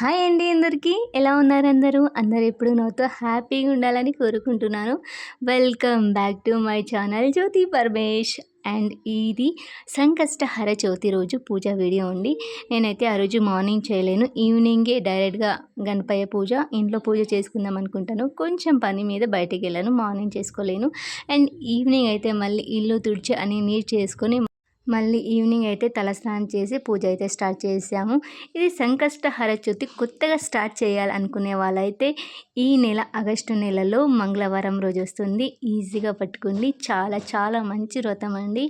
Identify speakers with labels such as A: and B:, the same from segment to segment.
A: Hi అండి అందరికీ. ఎలా ఉన్నారు అందరూ? అందరు ఎప్పుడు నాతో హ్యాపీగా ఉండాలని కోరుకుంటున్నాను. Welcome back to my channel Jyothi Paramesh and ఇది సంకష్టహర చవితి రోజు పూజ వీడియో ఉంది నేనైతే ఆ రోజు మార్నింగ్ చేయలేను. ఈవినింగే డైరెక్ట్గా గణపయ్య పూజ ఇంట్లో పూజ చేసుకుందాం అనుకుంటాను. కొంచెం పని మీద బయటికి వెళ్ళాను. మార్నింగ్ చేసుకోలేను. అండ్ ఈవినింగ్ అయితే మళ్ళీ ఇల్లు తుడిచి అని నీట్ చేసుకొని మళ్ళీ ఈవినింగ్ అయితే తలస్నానం చేసి పూజ అయితే స్టార్ట్ చేసాము. ఇది సంకష్టహర చవితి కొత్తగా స్టార్ట్ చేయాలనుకునే వాళ్ళైతే ఈ నెల ఆగస్టు నెలలో మంగళవారం రోజు వస్తుంది. ఈజీగా పట్టుకోండి చాలా చాలా మంచి వ్రతం అండి.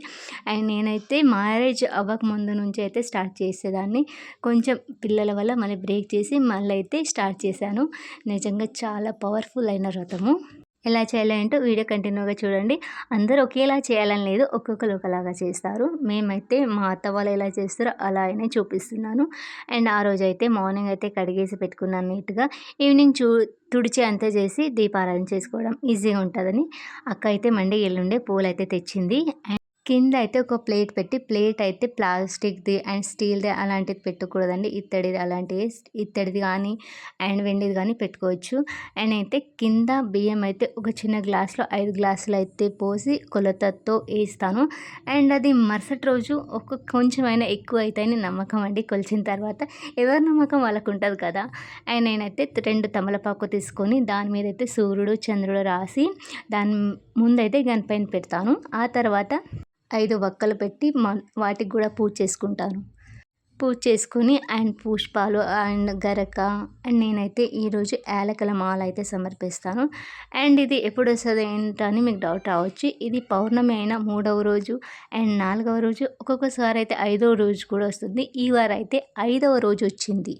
A: అండ్ నేనైతే మ్యారేజ్ అవ్వక ముందు నుంచి అయితే స్టార్ట్ చేసేదాన్ని. కొంచెం పిల్లల వల్ల మళ్ళీ బ్రేక్ చేసి మళ్ళీ అయితే స్టార్ట్ చేశాను. నిజంగా చాలా పవర్ఫుల్ అయిన వ్రతము. ఎలా చేయాలంటే వీడియో కంటిన్యూగా చూడండి. అందరూ ఒకేలా చేయాలని లేదు ఒక్కొక్కరు ఒకలాగా చేస్తారు. మేమైతే మా అత్త వాళ్ళు ఎలా చేస్తారో అలా అయినా చూపిస్తున్నాను. అండ్ ఆ రోజు అయితే మార్నింగ్ అయితే కడిగేసి పెట్టుకున్నాను నీట్గా. ఈవినింగ్ చూ తుడిచి అంతా చేసి దీపారాధన చేసుకోవడం ఈజీగా ఉంటుందని. అక్క అయితే మండే ఎల్లుండే పూలు అయితే తెచ్చింది. కింద అయితే ఒక ప్లేట్ పెట్టి ప్లేట్ అయితే ప్లాస్టిక్ది అండ్ స్టీల్ది అలాంటిది పెట్టకూడదండి. ఇత్తడిది అలాంటివి ఇత్తడిది కానీ అండ్ వెండిది కానీ పెట్టుకోవచ్చు. అండ్ అయితే కింద బియ్యం అయితే ఒక చిన్న గ్లాస్లో ఐదు గ్లాసులు అయితే పోసి కొలతతో వేస్తాను. అండ్ అది మరుసటి రోజు ఒక కొంచెమైనా ఎక్కువ అవుతాయని నమ్మకం అండి. కొలిచిన తర్వాత ఎవరి నమ్మకం వాళ్ళకు ఉంటుంది కదా. అండ్ నేనైతే రెండు తమలపాకు తీసుకొని దాని మీద అయితే సూర్యుడు చంద్రుడు రాసి దాని ముందైతే గనిపైన పెడతాను. ఆ తర్వాత ఐదు వక్కలు పెట్టి వాటికి కూడా పూజ చేసుకుంటాను. పూజ చేసుకుని అండ్ పుష్పాలు అండ్ గరక అండ్ నేనైతే ఈరోజు యాలకల మాల అయితే సమర్పిస్తాను. అండ్ ఇది ఎప్పుడు వస్తుంది ఏంటని మీకు డౌట్ రావచ్చు. ఇది పౌర్ణమి అయిన మూడవ రోజు అండ్ నాలుగవ రోజు ఒక్కొక్కసారి అయితే ఐదవ రోజు కూడా వస్తుంది. ఈ వారం అయితే ఐదవ రోజు వచ్చింది.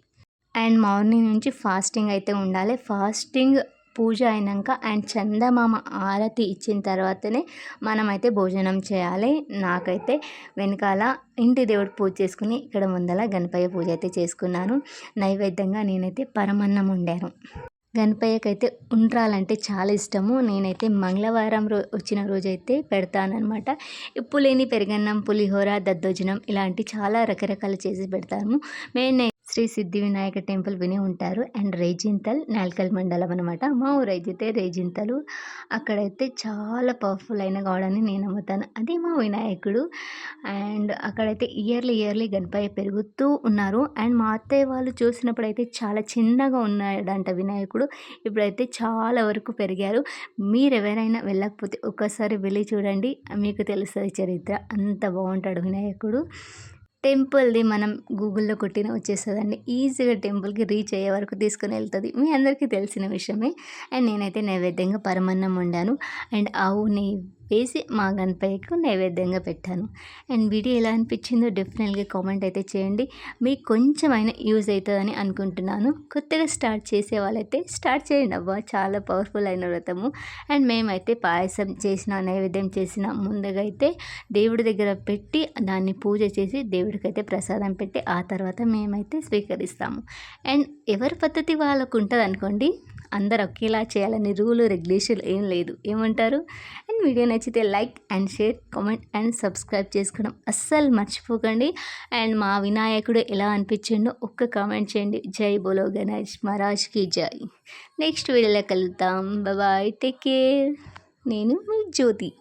A: అండ్ మార్నింగ్ నుంచి ఫాస్టింగ్ అయితే ఉండాలి. ఫాస్టింగ్ పూజ అయినాక అండ్ చందమామ ఆరతి ఇచ్చిన తర్వాతనే మనమైతే భోజనం చేయాలి. నాకైతే వెనకాల ఇంటి దేవుడు పూజ చేసుకుని ఇక్కడ ముందల గణపయ్య పూజ అయితే చేసుకున్నాను. నైవేద్యంగా నేనైతే పరమన్నం వండాను. గణపయ్యకైతే ఉండ్రాలంటే చాలా ఇష్టము. నేనైతే మంగళవారం రో వచ్చిన రోజైతే పెడతానమాట ఉప్పు లేని పెరుగన్నం పులిహోర దద్దోజనం ఇలాంటి చాలా రకరకాలు చేసి పెడతాము. మేము శ్రీ సిద్ధి వినాయక టెంపుల్ విని ఉంటారు. అండ్ రేజింతల్ నాల్కల్ మండలం అనమాట మా ఊరైతే రేజింతలు. అక్కడైతే చాలా పవర్ఫుల్ అయిన గాడని నేను నమ్ముతాను. అది మా వినాయకుడు. అండ్ అక్కడైతే ఇయర్లీ ఇయర్లీ గణపయ్య పెరుగుతూ ఉన్నారు. అండ్ మా అత్తయ్య వాళ్ళు చూసినప్పుడు అయితే చాలా చిన్నగా ఉన్నాడంట వినాయకుడు. ఇప్పుడైతే చాలా వరకు పెరిగారు. మీరు ఎవరైనా వెళ్ళకపోతే ఒక్కసారి వెళ్ళి చూడండి. మీకు తెలుస్తుంది చరిత్ర. అంత బాగుంటాడు వినాయకుడు. టెంపుల్ది మనం గూగుల్లో కొట్టిన వచ్చేస్తుందండి. ఈజీగా టెంపుల్కి రీచ్ అయ్యే వరకు తీసుకుని వెళ్తుంది. మీ అందరికీ తెలిసిన విషయమే. అండ్ నేనైతే నైవేద్యంగా పరమన్నం వండాను. అండ్ ఆవు నెయ్యి వేసి మా గణపయ్యకు నైవేద్యంగా పెట్టాను. అండ్ వీడియో ఎలా అనిపించిందో డెఫినెట్గా కామెంట్ అయితే చేయండి. మీకు కొంచెమైనా యూజ్ అవుతుందని అనుకుంటున్నాను. కొత్తగా స్టార్ట్ చేసే వాళ్ళైతే స్టార్ట్ చేయండి. అవ్వ చాలా పవర్ఫుల్ అయిన వ్రతము. అండ్ మేమైతే పాయసం చేసిన నైవేద్యం చేసిన ముందుగా అయితే దేవుడి దగ్గర పెట్టి దాన్ని పూజ చేసి దేవుడికైతే ప్రసాదం పెట్టి ఆ తర్వాత మేమైతే స్వీకరిస్తాము. అండ్ ఎవరి పద్ధతి వాళ్ళకు ఉంటుంది అనుకోండి అందరు ఒకేలా చేయాలని రూలు రెగ్యులేషన్ ఏం లేదు. ఏమంటారు? అండ్ వీడియో నచ్చితే like and share comment and subscribe చేసుకోవడం అస్సలు మర్చిపోకండి. అండ్ మా వినాయకుడు ఎలా అనిపించిండో ఒక్క కామెంట్ చేయండి. జై బోలో గణేష్ మహారాజ్కి జై. నెక్స్ట్ వీడియోలో కలుద్దాం. Bye take care. నేను మీ జ్యోతి.